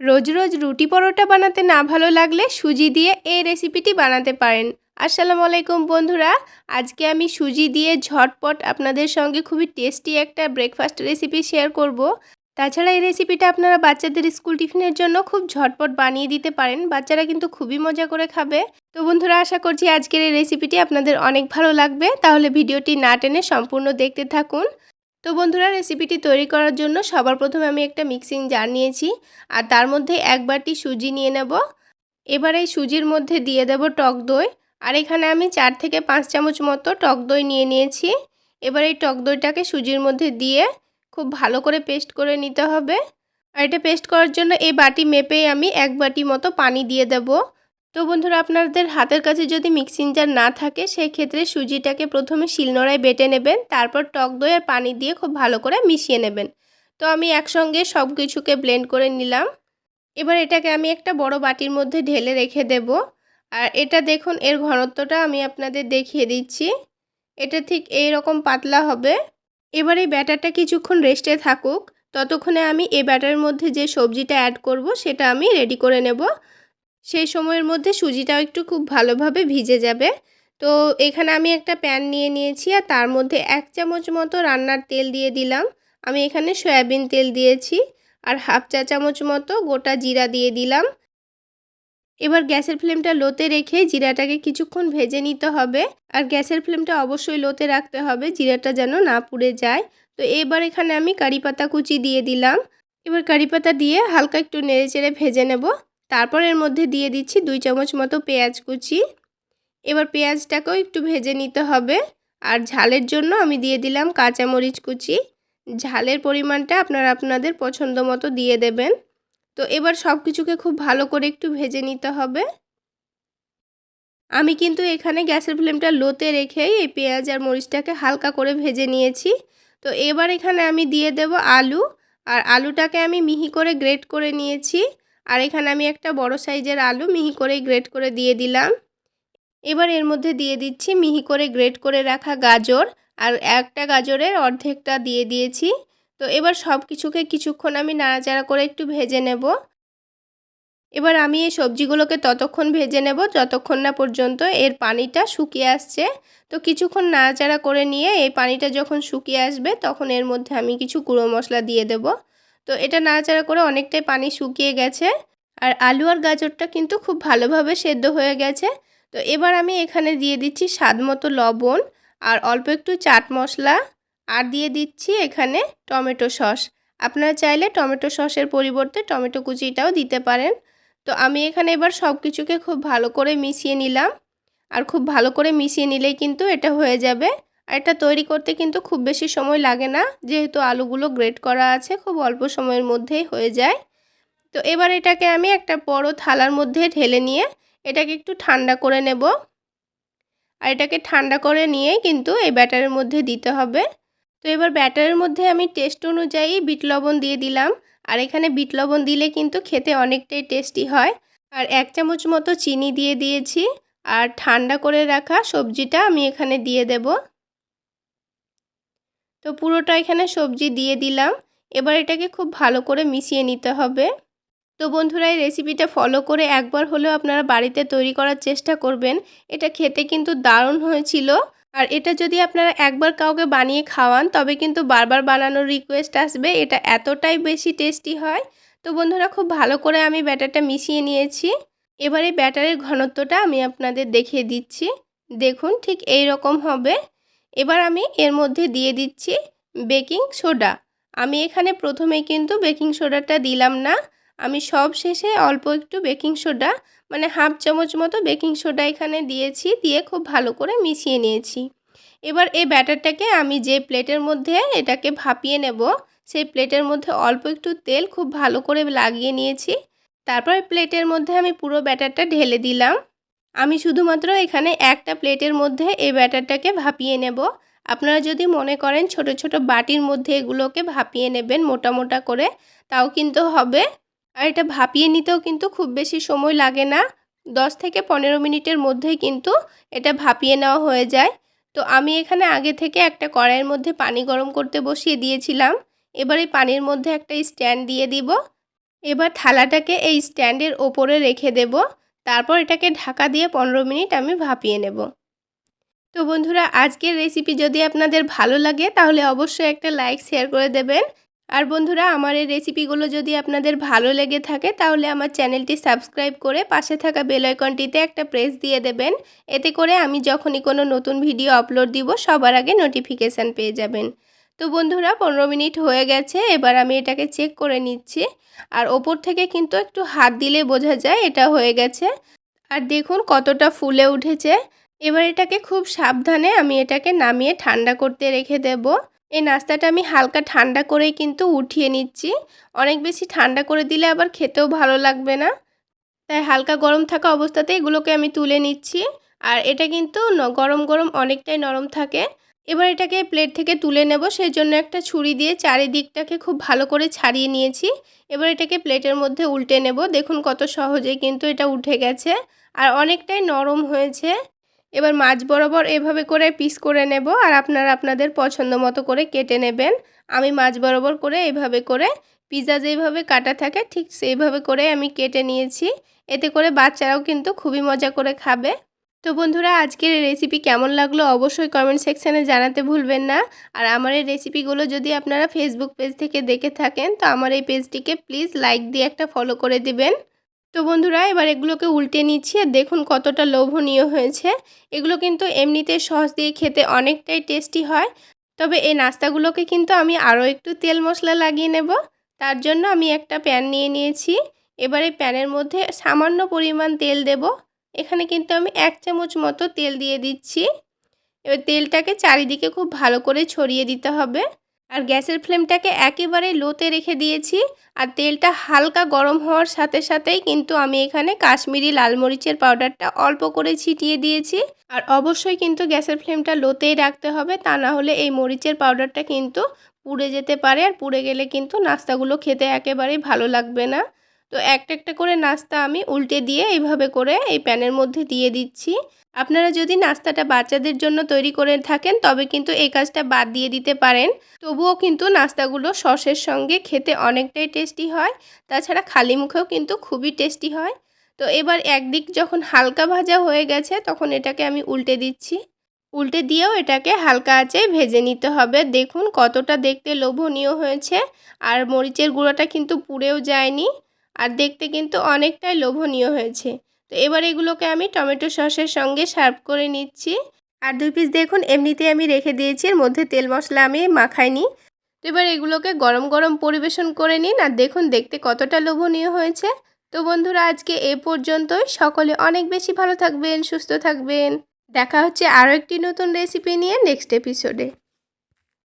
রোজ রোজ রুটি পরোটা বানাতে না ভালো লাগলে সুজি দিয়ে এই রেসিপিটি বানাতে পারেন। আসসালামু আলাইকুম বন্ধুরা, আজকে আমি সুজি দিয়ে ঝটপট আপনাদের সঙ্গে খুবই টেস্টি একটা ব্রেকফাস্ট রেসিপি শেয়ার করব। তাছাড়া এই রেসিপিটা আপনারা বাচ্চাদের স্কুল টিফিনের জন্য খুব ঝটপট বানিয়ে দিতে পারেন, বাচ্চারা কিন্তু খুবই মজা করে খাবে। তো বন্ধুরা, আশা করছি আজকের এই রেসিপিটি আপনাদের অনেক ভালো লাগবে। তাহলে ভিডিওটি না টেনে সম্পূর্ণ দেখতে থাকুন। তো বন্ধুরা রেসিপিটি তৈরি করার জন্য সবার প্রথমে আমি একটা মিক্সিং জার নিয়েছি আর তার মধ্যে এক বাটি সুজি নিয়ে নেব। এবার এই সুজির মধ্যে দিয়ে দেব টক দই আর এখানে আমি চার থেকে পাঁচ চামচ মতো টক দই নিয়ে নিয়েছি। এবার এই টক দইটাকে সুজির মধ্যে দিয়ে খুব ভালো করে পেস্ট করে নিতে হবে। আর এটা পেস্ট করার জন্য এই বাটি মেপেই আমি এক বাটি মতো পানি দিয়ে দেবো। তো বন্ধুরা, আপনাদের হাতের কাছে যদি মিক্সিং জার না থাকে সেই ক্ষেত্রে সুজিটাকে প্রথমে শিলনোড়ায় বেটে নেবেন, তারপর টক দই আর পানি দিয়ে খুব ভালো করে মিশিয়ে নেবেন। তো আমি একসঙ্গে সব কিছুকে ব্লেন্ড করে নিলাম। এবার এটাকে আমি একটা বড় বাটির মধ্যে ঢেলে রেখে দেব। আর এটা দেখুন, এর ঘনত্বটা আমি আপনাদের দেখিয়ে দিচ্ছি। এটা ঠিক এই রকম পাতলা হবে। এবার এই ব্যাটারটা কিছুক্ষণ রেস্টে থাকুক। ততক্ষণে আমি এই ব্যাটারের মধ্যে যে সবজিটা অ্যাড করব, সেটা আমি রেডি করে নেব। সেই সময়ের মধ্যে সুজিটাও একটু খুব ভালোভাবে ভিজে যাবে। তো এখানে আমি একটা প্যান নিয়ে নিয়েছি আর তার মধ্যে এক চামচ মতো রান্নার তেল দিয়ে দিলাম। আমি এখানে সয়াবিন তেল দিয়েছি আর হাফ চা চামচ মতো গোটা জিরা দিয়ে দিলাম। এবার গ্যাসের ফ্লেমটা লোতে রেখে জিরাটাকে কিছুক্ষণ ভেজে নিতে হবে। আর গ্যাসের ফ্লেমটা অবশ্যই লোতে রাখতে হবে, জিরাটা যেন না পুড়ে যায়। তো এবার এখানে আমি কারি পাতা কুচি দিয়ে দিলাম। এবার কারি পাতা দিয়ে হালকা একটু নেড়ে চেড়ে ভেজে নেব। তারপর এর মধ্যে দিয়ে দিচ্ছি দুই চামচ মতো পেঁয়াজ কুচি। এবার পেঁয়াজটাকেও একটু ভেজে নিতে হবে। আর ঝালের জন্য আমি দিয়ে দিলাম কাঁচামরিচ কুচি। ঝালের পরিমাণটা আপনারা আপনাদের পছন্দ মতো দিয়ে দেবেন। তো এবার সব কিছুকে খুব ভালো করে একটু ভেজে নিতে হবে। আমি কিন্তু এখানে গ্যাসের ফ্লেমটা লোতে রেখেই এই পেঁয়াজ আর মরিচটাকে হালকা করে ভেজে নিয়েছি। তো এবার এখানে আমি দিয়ে দেব আলু। আর আলুটাকে আমি মিহি করে গ্রেট করে নিয়েছি। আর এখানে আমি একটা বড় সাইজের আলু মিহি করে গ্রেট করে দিয়ে দিলাম। এবার এর মধ্যে দিয়ে দিচ্ছি মিহি করে গ্রেট করে রাখা গাজর আর একটা গাজরের অর্ধেকটা দিয়ে দিয়েছি। তো এবার সব কিছুকে কিছুক্ষণ আমি নাড়াচাড়া করে একটু ভেজে নেব। এবার আমি এই সবজিগুলোকে ততক্ষণ ভেজে নেব যতক্ষণ না পর্যন্ত এর পানিটা শুকিয়ে আসছে। তো কিছুক্ষণ নাড়াচাড়া করে নিয়ে এই পানিটা যখন শুকিয়ে আসবে তখন এর মধ্যে আমি কিছু গুঁড়ো মশলা দিয়ে দেব। তো এটা নাড়াচাড়া করে অনেকটাই পানি শুকিয়ে গেছে। আর আলু আর গাজরটা কিন্তু খুব ভালোভাবে সেদ্ধ হয়ে গেছে। তো এবার আমি এখানে দিয়ে দিচ্ছি স্বাদ মতো লবণ আর অল্প একটু চাট মশলা। আর দিয়ে দিচ্ছি এখানে টমেটো সস। আপনারা চাইলে টমেটো সসের পরিবর্তে টমেটো কুচিটাও দিতে পারেন। তো আমি এখানে এবার সব কিছুকে খুব ভালো করে মিশিয়ে নিলাম। আর খুব ভালো করে মিশিয়ে নিলেই কিন্তু এটা হয়ে যাবে। আর এটা তৈরি করতে কিন্তু খুব বেশি সময় লাগে না, যেহেতু আলুগুলো গ্রেট করা আছে, খুব অল্প সময়ের মধ্যেই হয়ে যায়। তো এবার এটাকে আমি একটা বড় থালার মধ্যে ঢেলে নিয়ে এটাকে একটু ঠান্ডা করে নেব। আর এটাকে ঠান্ডা করে নিয়েই কিন্তু এই ব্যাটারের মধ্যে দিতে হবে। তো এবার ব্যাটারের মধ্যে আমি টেস্ট অনুযায়ী বিট লবণ দিয়ে দিলাম। আর এখানে বিট লবণ দিলে কিন্তু খেতে অনেকটাই টেস্টি হয়। আর এক চামচ মতো চিনি দিয়ে দিয়েছি। আর ঠান্ডা করে রাখা সবজিটা আমি এখানে দিয়ে দেব। তো পুরোটা এখানে সবজি দিয়ে দিলাম। এবার এটাকে খুব ভালো করে মিশিয়ে নিতে হবে। তো বন্ধুরা, এই রেসিপিটা ফলো করে একবার হলেও আপনারা বাড়িতে তৈরি করার চেষ্টা করবেন। এটা খেতে কিন্তু দারুণ হয়েছিল। আর এটা যদি আপনারা একবার কাউকে বানিয়ে খাওয়ান, তবে কিন্তু বারবার বানানোর রিকোয়েস্ট আসবে। এটা এতটাই বেশি টেস্টি হয়। তো বন্ধুরা, খুব ভালো করে আমি ব্যাটারটা মিশিয়ে নিয়েছি। এবার এই ব্যাটারের ঘনত্বটা আমি আপনাদের দেখিয়ে দিচ্ছি। দেখুন, ঠিক এই রকম হবে। এবার আমি এর মধ্যে দিয়ে দিচ্ছি বেকিং সোডা। আমি এখানে প্রথমে কিন্তু বেকিং সোডাটা দিলাম না। আমি সব শেষে অল্প একটু বেকিং সোডা মানে হাফ চামচ মতো বেকিং সোডা এখানে দিয়েছি, দিয়ে খুব ভালো করে মিশিয়ে নিয়েছি। এবার এই ব্যাটারটাকে আমি যে প্লেটের মধ্যে এটাকে ভাপিয়ে নেব, সেই প্লেটের মধ্যে অল্প একটু তেল খুব ভালো করে লাগিয়ে নিয়েছি। তারপর প্লেটের মধ্যে আমি পুরো ব্যাটারটা ঢেলে দিলাম। আমি শুধুমাত্র এখানে একটা প্লেটের মধ্যে এই ব্যাটারটাকে ভাপিয়ে নেব। আপনারা যদি মনে করেন ছোট ছোট বাটির মধ্যে এগুলোকে ভাপিয়ে নেবেন মোটা মোটা করে, তাও কিন্তু হবে। আর এটা ভাপিয়ে নিতেও কিন্তু খুব বেশি সময় লাগে না। দশ থেকে পনেরো মিনিটের মধ্যেই কিন্তু এটা ভাপিয়ে নেওয়া হয়ে যায়। তো আমি এখানে আগে থেকে একটা কড়াইয়ের মধ্যে পানি গরম করতে বসিয়ে দিয়েছিলাম। এবার এই পানির মধ্যে একটা স্ট্যান্ড দিয়ে দিব। এবার থালাটাকে এই স্ট্যান্ডের ওপরে রেখে দেব। তারপর এটাকে ঢাকা দিয়ে পনেরো মিনিট আমি ভাপিয়ে নেব। তো বন্ধুরা, আজকের রেসিপি যদি আপনাদের ভালো লাগে, তাহলে অবশ্যই একটা লাইক শেয়ার করে দেবেন। আর বন্ধুরা, আমার এই রেসিপিগুলো যদি আপনাদের ভালো লেগে থাকে, তাহলে আমার চ্যানেলটি সাবস্ক্রাইব করে পাশে থাকা বেল আইকনটিতে একটা প্রেস দিয়ে দেবেন। এতে করে আমি যখনই কোনো নতুন ভিডিও আপলোড দিব, সবার আগে নোটিফিকেশান পেয়ে যাবেন। তো বন্ধুরা, পনেরো মিনিট হয়ে গেছে, এবার আমি এটাকে চেক করে নিচ্ছি। আর ওপর থেকে কিন্তু একটু হাত দিলে বোঝা যায় এটা হয়ে গেছে। আর দেখুন কতটা ফুলে উঠেছে। এবার এটাকে খুব সাবধানে আমি এটাকে নামিয়ে ঠান্ডা করতে রেখে দেব। এই নাস্তাটা আমি হালকা ঠান্ডা করেই কিন্তু উঠিয়ে নিচ্ছি। অনেক বেশি ঠান্ডা করে দিলে আবার খেতেও ভালো লাগবে না। তাই হালকা গরম থাকা অবস্থাতে এগুলোকে আমি তুলে নিচ্ছি। আর এটা কিন্তু গরম গরম অনেকটাই নরম থাকে। এবার এটাকে প্লেট থেকে তুলে নেব সেই জন্য একটা ছুরি দিয়ে চারিদিকটাকে খুব ভালো করে ছাড়িয়ে নিয়েছি। এবার এটাকে প্লেটের মধ্যে উল্টে নেব, দেখুন কত সহজে কিন্তু এটা উঠে গেছে আর অনেকটাই নরম হয়েছে। এবার মাছ বরাবর এভাবে করে পিস করে নেব আর আপনারা আপনাদের পছন্দ মতো করে কেটে নেবেন। আমি মাছ বরাবর করে এভাবে করে পিৎজা যেইভাবে কাটা থাকে ঠিক সেইভাবে করে আমি কেটে নিয়েছি। এতে করে বাচ্চারাও কিন্তু খুবই মজা করে খাবে। তো বন্ধুরা, আজকের রেসিপি কেমন লাগল অবশ্যই কমেন্ট সেকশানে জানাতে ভুলবেন না। আর আমার এই রেসিপিগুলো যদি আপনারা ফেসবুক পেজ থেকে দেখে থাকেন, তো আমার এই পেজটিকে প্লিজ লাইক দিয়ে একটা ফলো করে দিবেন। তো বন্ধুরা, এবার এগুলোকে উল্টে নিচ্ছি আর দেখুন কতটা লোভনীয় হয়েছে। এগুলো কিন্তু এমনিতে সস দিয়ে খেতে অনেকটাই টেস্টি হয়। তবে এই নাস্তাগুলোকে কিন্তু আমি আরও একটু তেল মশলা লাগিয়ে নেব। তার জন্য আমি একটা প্যান নিয়ে নিয়েছি। এবারে প্যানের মধ্যে সামান্য পরিমাণ তেল দেব। এখানে কিন্তু আমি এক চামচ মতো তেল দিয়ে দিচ্ছি। এবার তেলটাকে চারিদিকে খুব ভালো করে ছড়িয়ে দিতে হবে। আর গ্যাসের ফ্লেমটাকে একেবারে লোতে রেখে দিয়েছি। আর তেলটা হালকা গরম হওয়ার সাথে সাথেই কিন্তু আমি এখানে কাশ্মীরি লাল মরিচের পাউডারটা অল্প করে ছিটিয়ে দিয়েছি। আর অবশ্যই কিন্তু গ্যাসের ফ্লেমটা লোতেই রাখতে হবে, তা না হলে এই মরিচের পাউডারটা কিন্তু পুড়ে যেতে পারে। আর পুড়ে গেলে কিন্তু নাস্তাগুলো খেতে একেবারেই ভালো লাগবে না। তো একটা একটা করে নাস্তা আমি উল্টে দিয়ে এইভাবে করে এই প্যানের মধ্যে দিয়ে দিচ্ছি। আপনারা যদি নাস্তাটা বাচ্চাদের জন্য তৈরি করে থাকেন, তবে কিন্তু এই কাজটা বাদ দিয়ে দিতে পারেন। তবুও কিন্তু নাস্তাগুলো সসের সঙ্গে খেতে অনেকটাই টেস্টি হয়। তাছাড়া খালি মুখেও কিন্তু খুবই টেস্টি হয়। তো এবার একদিক যখন হালকা ভাজা হয়ে গেছে, তখন এটাকে আমি উল্টে দিচ্ছি। উল্টে দিয়েও এটাকে হালকা আঁচে ভেজে নিতে হবে। দেখুন কতটা দেখতে লোভনীয় হয়েছে। আর মরিচের গুঁড়োটা কিন্তু পুড়েও যায়নি। আর দেখতে কিন্তু অনেকটাই লোভনীয় হয়েছে। তো এবার এগুলোকে আমি টমেটো সসের সঙ্গে সার্ভ করে নিচ্ছি। আর দুই পিস দেখুন এমনিতে আমি রেখে দিয়েছি, এর মধ্যে তেল মশলা আমি মাখাইনি। তো এবার এগুলোকে গরম গরম পরিবেশন করে নিন আর দেখুন দেখতে কতটা লোভনীয় হয়েছে। তো বন্ধুরা, আজকে এ পর্যন্তই। সকলে অনেক বেশি ভালো থাকবেন, সুস্থ থাকবেন। দেখা হচ্ছে আরও একটি নতুন রেসিপি নিয়ে নেক্সট এপিসোডে